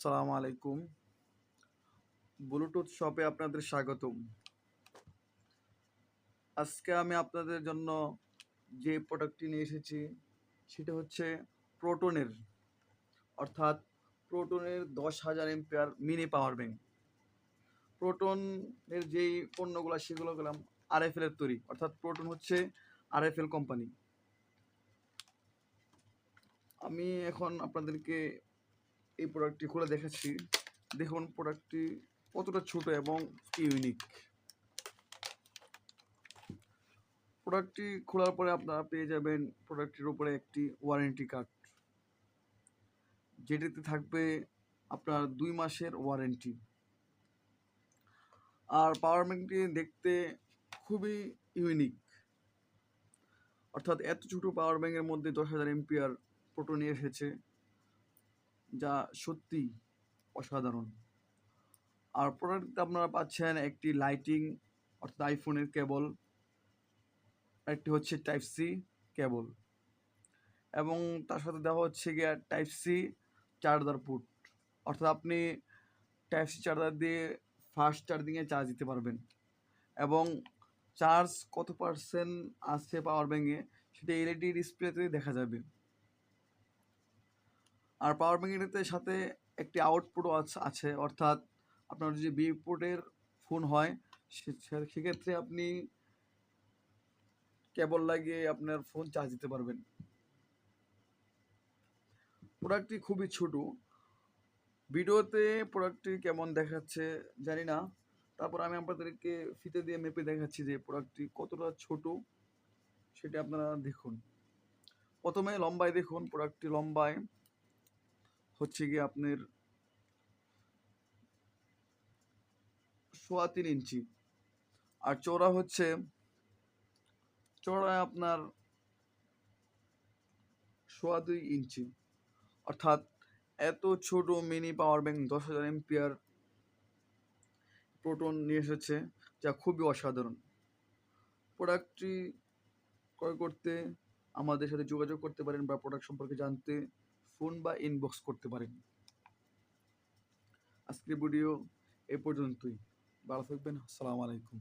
আসসালামু আলাইকুম। ব্লুটুথ শপে আপনাদের স্বাগতম। আজকে আমি আপনাদের জন্য যে প্রোডাক্টটি নিয়ে এসেছি, সেটা হচ্ছে প্রোটনের অর্থাৎ প্রোটনের দশ হাজার এমপিয়ার মিনি পাওয়ার ব্যাংক প্রোটনের যেই পণ্যগুলো, সেগুলো গেলাম আরএফএল এর তৈরি, অর্থাৎ প্রোটন হচ্ছে আরএফএল কোম্পানি আমি এখন আপনাদেরকে এই প্রোডাক্টটি খুলে দেখাচ্ছি দেখুন প্রোডাক্টটি কতটা ছোট এবং ইউনিক প্রোডাক্টটি খোলার পরে আপনারা পেয়ে যাবেন প্রোডাক্টটির উপরে একটি ওয়ারেন্টি কার্ড যেটিতে থাকবে আপনার দুই মাসের ওয়ারেন্টি আর পাওয়ার ব্যাংকটি দেখতে খুবই ইউনিক অর্থাৎ এত ছোট পাওয়ার ব্যাংকের মধ্যে দশ হাজার এমপিআর প্রোটো নিয়ে এসেছে। যা সত্যি অসাধারণ। আর প্রোডাক্টে আপনারা পাচ্ছেন একটি লাইটিং অর্থাৎ আইফোনের কেবল একটি হচ্ছে টাইপ সি কেবল এবং তার সাথে দেওয়া হচ্ছে গিয়ে টাইপ সি চার্জার পুট অর্থাৎ আপনি টাইপ সি চার্জার দিয়ে ফাস্ট চার্জিংয়ে চার্জ দিতে পারবেন এবং চার্জ কত পার্সেন্ট আসছে পাওয়ার ব্যাঙ্কে সেটা এলইডি ডিসপ্লেতে দেখা যাবে। আর পাওয়ার ব্যাঙ্কের সাথে একটি আউটপুটও আছে অর্থাৎ আপনার যদি বি পোর্টের ফোন হয় সেক্ষেত্রে আপনি কেবল লাগিয়ে আপনার ফোন চার্জ দিতে পারবেন। প্রোডাক্টটি খুবই ছোট। ভিডিওতে প্রোডাক্টটি কেমন দেখাচ্ছে জানি না। তারপর আমি আপনাদেরকে ফিতে দিয়ে মেপে দেখাচ্ছি যে প্রোডাক্টটি কতটা ছোট, সেটা আপনারা দেখুন। প্রথমে লম্বায় দেখুন প্রোডাক্টটি লম্বায়। হচ্ছে গিয়ে আপনার সোয়া তিন ইঞ্চি। আর চওড়া হচ্ছে, চওড়ায় আপনার সোয়া দুই ইঞ্চি। অর্থাৎ এত ছোট মিনি পাওয়ার ব্যাংক দশ হাজার এমপিয়ার প্রোটন নিয়ে এসেছে, যা খুবই অসাধারণ। প্রোডাক্টটি ক্রয় করতে আমাদের সাথে যোগাযোগ করতে পারেন বা প্রোডাক্ট সম্পর্কে জানতে ফোন বা ইনবক্স করতে পারেন। আজকের ভিডিও এ পর্যন্তই। ভালো থাকবেন। আসসালামু আলাইকুম।